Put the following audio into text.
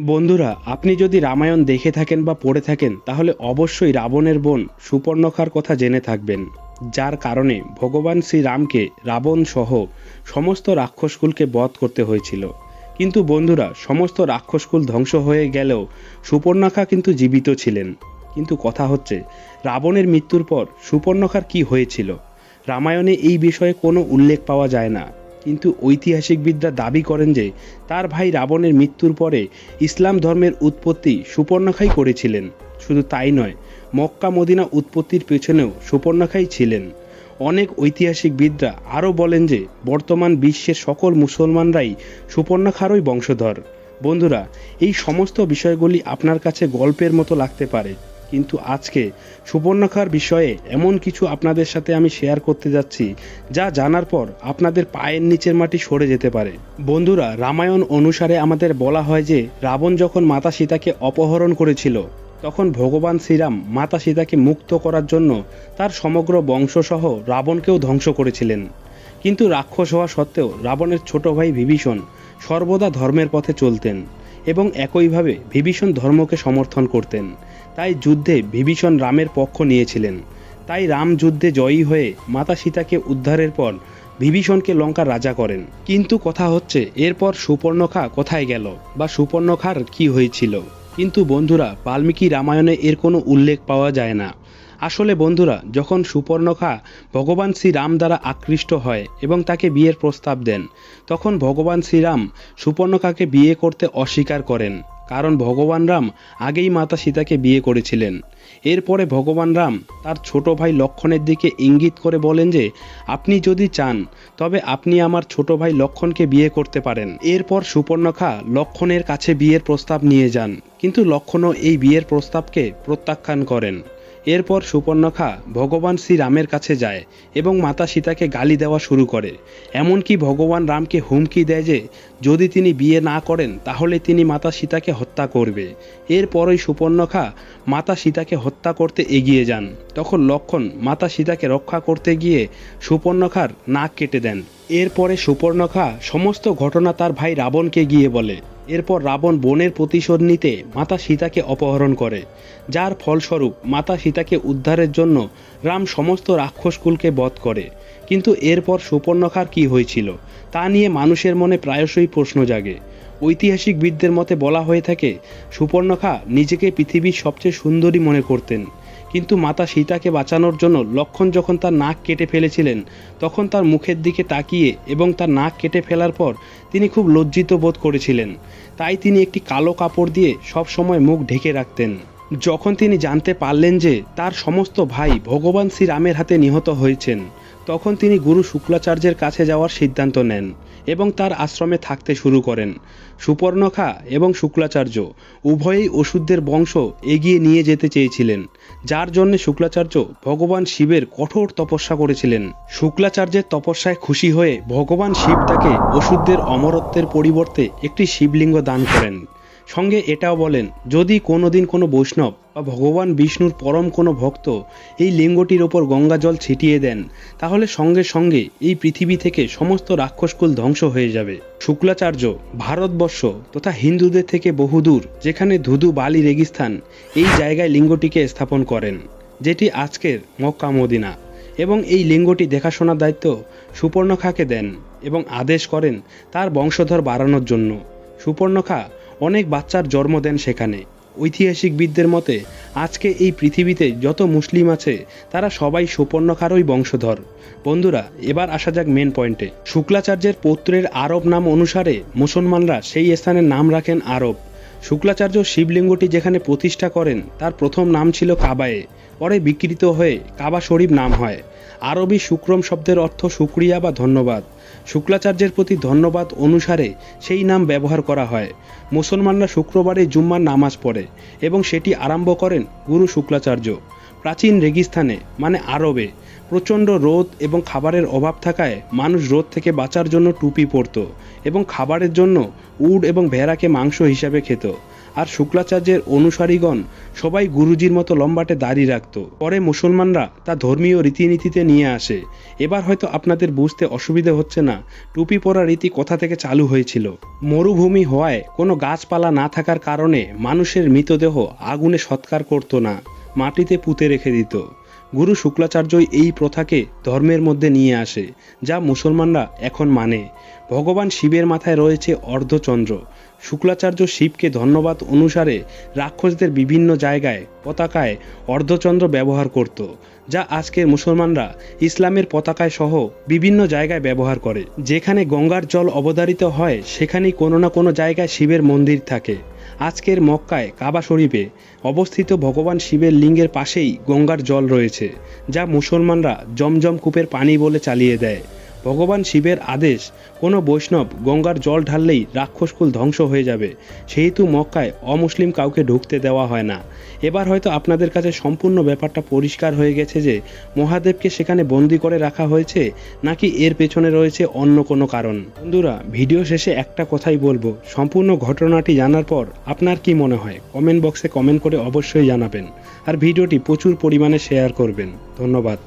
বন্ধুরা, আপনি যদি রামায়ণ দেখে থাকেন বা পড়ে থাকেন, তাহলে অবশ্যই রাবণের বোন সুপর্ণখার কথা জেনে থাকবেন, যার কারণে ভগবান শ্রীরামকে রাবণ সহ সমস্ত রাক্ষসকুলকে বধ করতে হয়েছিল। কিন্তু বন্ধুরা, সমস্ত রাক্ষসকুল ধ্বংস হয়ে গেলেও সুপর্ণখা কিন্তু জীবিত ছিলেন। কিন্তু কথা হচ্ছে, রাবণের মৃত্যুর পর সুপর্ণখার কি হয়েছিল? রামায়ণে এই বিষয়ে কোনো উল্লেখ পাওয়া যায় না। কিন্তু ঐতিহাসিকবিদরা দাবি করেন যে তার ভাই রাবণের মৃত্যুর পরে ইসলাম ধর্মের উৎপত্তি সুপর্ণখাই করেছিলেন। শুধু তাই নয়, মক্কা মদিনা উৎপত্তির পেছনেও সুপর্ণখাই ছিলেন। অনেক ঐতিহাসিকবিদরা আরও বলেন যে বর্তমান বিশ্বের সকল মুসলমানরাই সুপর্ণখারই বংশধর। বন্ধুরা, এই সমস্ত বিষয়গুলি আপনার কাছে গল্পের মতো লাগতে পারে। কিন্তু আজকে সুবর্ণখার বিষয়ে এমন কিছু আপনাদের সাথে আমি শেয়ার করতে যাচ্ছি, যা জানার পর আপনাদের পায়ের নিচের মাটি সরে যেতে পারে। বন্ধুরা, রামায়ণ অনুসারে আমাদের বলা হয় যে, রাবণ যখন মাতা সীতাকে অপহরণ করেছিল, তখন ভগবান শ্রীরাম মাতা সীতাকে মুক্ত করার জন্য তার সমগ্র বংশসহ রাবণকেও ধ্বংস করেছিলেন। কিন্তু রাক্ষস হওয়া সত্ত্বেও রাবণের ছোট ভাই বিভীষণ সর্বদা ধর্মের পথে চলতেন এবং একইভাবে বিভীষণ ধর্মকে সমর্থন করতেন। তাই যুদ্ধে বিভীষণ রামের পক্ষ নিয়েছিলেন। তাই রাম যুদ্ধে জয়ী হয়ে মাতা সীতাকে উদ্ধারের পর বিভীষণকে লঙ্কার রাজা করেন। কিন্তু কথা হচ্ছে, এরপর সুপর্ণখা কোথায় গেল বা সুপর্ণখার কি হয়েছিল? কিন্তু বন্ধুরা, বাল্মীকি রামায়ণে এর কোনো উল্লেখ পাওয়া যায় না। আসলে বন্ধুরা, যখন সুপর্ণখা ভগবান শ্রীরাম দ্বারা আকৃষ্ট হয় এবং তাকে বিয়ের প্রস্তাব দেন, তখন ভগবান শ্রীরাম সুপর্ণখাকে বিয়ে করতে অস্বীকার করেন। কারণ ভগবান রাম আগেই মাতা সীতাকে বিয়ে করেছিলেন। এরপরে ভগবান রাম তার ছোট ভাই লক্ষণের দিকে ইঙ্গিত করে বলেন যে, আপনি যদি চান, তবে আপনি আমার ছোট ভাই লক্ষণকে বিয়ে করতে পারেন। এরপর সুপর্ণখা লক্ষণের কাছে বিয়ের প্রস্তাব নিয়ে যান। কিন্তু লক্ষণও এই বিয়ের প্রস্তাবকে প্রত্যাখ্যান করেন। এরপর সুপর্ণখা ভগবান শ্রীরামের কাছে যায় এবং মাতা সীতাকে গালি দেওয়া শুরু করে। এমনকি ভগবান রামকে হুমকি দেয় যে, যদি তিনি বিয়ে না করেন, তাহলে তিনি মাতা সীতাকে হত্যা করবে। এরপরই সুপর্ণখা মাতা সীতাকে হত্যা করতে এগিয়ে যান। তখন লক্ষণ মাতা সীতাকে রক্ষা করতে গিয়ে সুপর্ণখার নাক কেটে দেন। এরপরে সুপর্ণখা সমস্ত ঘটনা তার ভাই রাবণকে গিয়ে বলে। এরপর রাবণ বনের প্রতিশোধ নিতে মাতা সীতাকে অপহরণ করে। যার ফলস্বরূপ মাতা সীতাকে উদ্ধারের জন্য রাম সমস্ত রাক্ষসকুলকে বধ করে। কিন্তু এরপর সুপর্ণখার কি হয়েছিল, তা নিয়ে মানুষের মনে প্রায়শই প্রশ্ন জাগে। ঐতিহাসিকবিদদের মতে বলা হয়ে থাকে, সুপর্ণখা নিজেকে পৃথিবীর সবচেয়ে সুন্দরী মনে করতেন। কিন্তু মাতা সীতাকে বাঁচানোর জন্য লক্ষণ যখন তার নাক কেটে ফেলেছিলেন, তখন তার মুখের দিকে তাকিয়ে এবং তার নাক কেটে ফেলার পর তিনি খুব লজ্জিত বোধ করেছিলেন। তাই তিনি একটি কালো কাপড় দিয়ে সব সময় মুখ ঢেকে রাখতেন। যখন তিনি জানতে পারলেন যে তার সমস্ত ভাই ভগবান শ্রীরামের হাতে নিহত হয়েছেন তখন তিনি গুরু শুক্লাচার্যের কাছে যাওয়ার সিদ্ধান্ত নেন এবং তার আশ্রমে থাকতে শুরু করেন। সুপর্ণখা এবং শুক্লাচার্য উভয়েই ওষুধদের বংশ এগিয়ে নিয়ে যেতে চেয়েছিলেন, যার জন্য শুক্লাচার্য ভগবান শিবের কঠোর তপস্যা করেছিলেন। শুক্লাচার্যের তপস্যায় খুশি হয়ে ভগবান শিব তাকে ওষুধদের অমরত্বের পরিবর্তে একটি শিবলিঙ্গ দান করেন। সঙ্গে এটাও বলেন, যদি কোনোদিন কোনো বৈষ্ণব বা ভগবান বিষ্ণুর পরম কোনো ভক্ত এই লিঙ্গটির ওপর গঙ্গা জল ছিটিয়ে দেন, তাহলে সঙ্গে সঙ্গে এই পৃথিবী থেকে সমস্ত রাক্ষসকুল ধ্বংস হয়ে যাবে। শুক্লাচার্য, ভারতবর্ষ তথা হিন্দুদের থেকে বহুদূর, যেখানে ধুধু বালি রেগিস্থান, এই জায়গায় লিঙ্গটিকে স্থাপন করেন, যেটি আজকের মক্কা মদিনা, এবং এই লিঙ্গটি দেখাশোনার দায়িত্ব সুপর্ণখাকে দেন এবং আদেশ করেন তার বংশধর বাড়ানোর জন্য। সুপর্ণখা অনেক বাচ্চার জন্ম দেন সেখানে। ঐতিহাসিকবিদদের মতে, আজকে এই পৃথিবীতে যত মুসলিম আছে, তারা সবাই সুপর্ণখারই বংশধর। বন্ধুরা, এবার আসা যাক মেন পয়েন্টে শুক্লাচার্যের পৌত্রের আরব নাম অনুসারে মুসলমানরা সেই স্থানের নাম রাখেন আরব। শুক্লাচার্য শিবলিঙ্গটি যেখানে প্রতিষ্ঠা করেন, তার প্রথম নাম ছিল কাবায়ে, পরে বিকৃত হয়ে কাবা শরীফ নাম হয়। আরবি শুক্রম শব্দের অর্থ শুক্রিয়া বা ধন্যবাদ। শুক্লাচার্যের প্রতি ধন্যবাদ অনুসারে সেই নাম ব্যবহার করা হয়। মুসলমানরা শুক্রবারে জুম্মার নামাজ পড়ে এবং সেটি আরম্ভ করেন গুরু শুক্লাচার্য। প্রাচীন রেগিস্থানে মানে আরবে, প্রচণ্ড রোদ এবং খাবারের অভাব থাকায় মানুষ রোদ থেকে বাঁচার জন্য টুপি পরত এবং খাবারের জন্য উড এবং ভেড়াকে মাংস হিসাবে খেত। আর শুক্লাচার্যের অনুসারীগণ সবাই গুরুজির মতো লম্বাটে দাড়ি রাখত। পরে মুসলমানরা তা ধর্মীয় রীতিনীতিতে নিয়ে আসে। এবার হয়তো আপনাদের বুঝতে অসুবিধে হচ্ছে না, টুপি পরা রীতি কোথা থেকে চালু হয়েছিল। মরুভূমি হওয়ায় কোনো গাছপালা না থাকার কারণে মানুষের মৃতদেহ আগুনে সৎকার করতো না। মাটিতে পুঁতে রেখে দিত। গুরু শুক্লাচার্যই এই প্রথাকে ধর্মের মধ্যে নিয়ে আসে, যা মুসলমানরা এখন মানে। ভগবান শিবের মাথায় রয়েছে অর্ধচন্দ্র শুক্লাচার্য শিবকে ধন্যবাদ অনুসারে রাক্ষসদের বিভিন্ন জায়গায়, পতাকায় অর্ধচন্দ্র ব্যবহার করত, যা আজকের মুসলমানরা ইসলামের পতাকায় সহ বিভিন্ন জায়গায় ব্যবহার করে। যেখানে গঙ্গার জল অবধারিত হয়, সেখানেই কোনো না কোনো জায়গায় শিবের মন্দির থাকে। আজকের মক্কায় কাবা শরীফে অবস্থিত ভগবান শিবের লিঙ্গের পাশেই গঙ্গার জল রয়েছে, যা মুসলমানরা জমজম কূপের পানি বলে চালিয়ে দেয়। ভগবান শিবের আদেশ, কোনো বৈষ্ণব গঙ্গার জল ঢাললেই রাক্ষসকুল ধ্বংস হয়ে যাবে। সেহেতু মক্কায় অমুসলিম কাউকে ঢুকতে দেওয়া হয় না। এবার হয়তো আপনাদের কাছে সম্পূর্ণ ব্যাপারটা পরিষ্কার হয়ে গেছে যে, মহাদেবকে সেখানে বন্দি করে রাখা হয়েছে নাকি এর পেছনে রয়েছে অন্য কোনো কারণ? বন্ধুরা, ভিডিও শেষে একটা কথাই বলব। সম্পূর্ণ ঘটনাটি জানার পর আপনার কি মনে হয়? কমেন্ট বক্সে কমেন্ট করে অবশ্যই জানাবেন। আর ভিডিওটি প্রচুর পরিমাণে শেয়ার করবেন। ধন্যবাদ।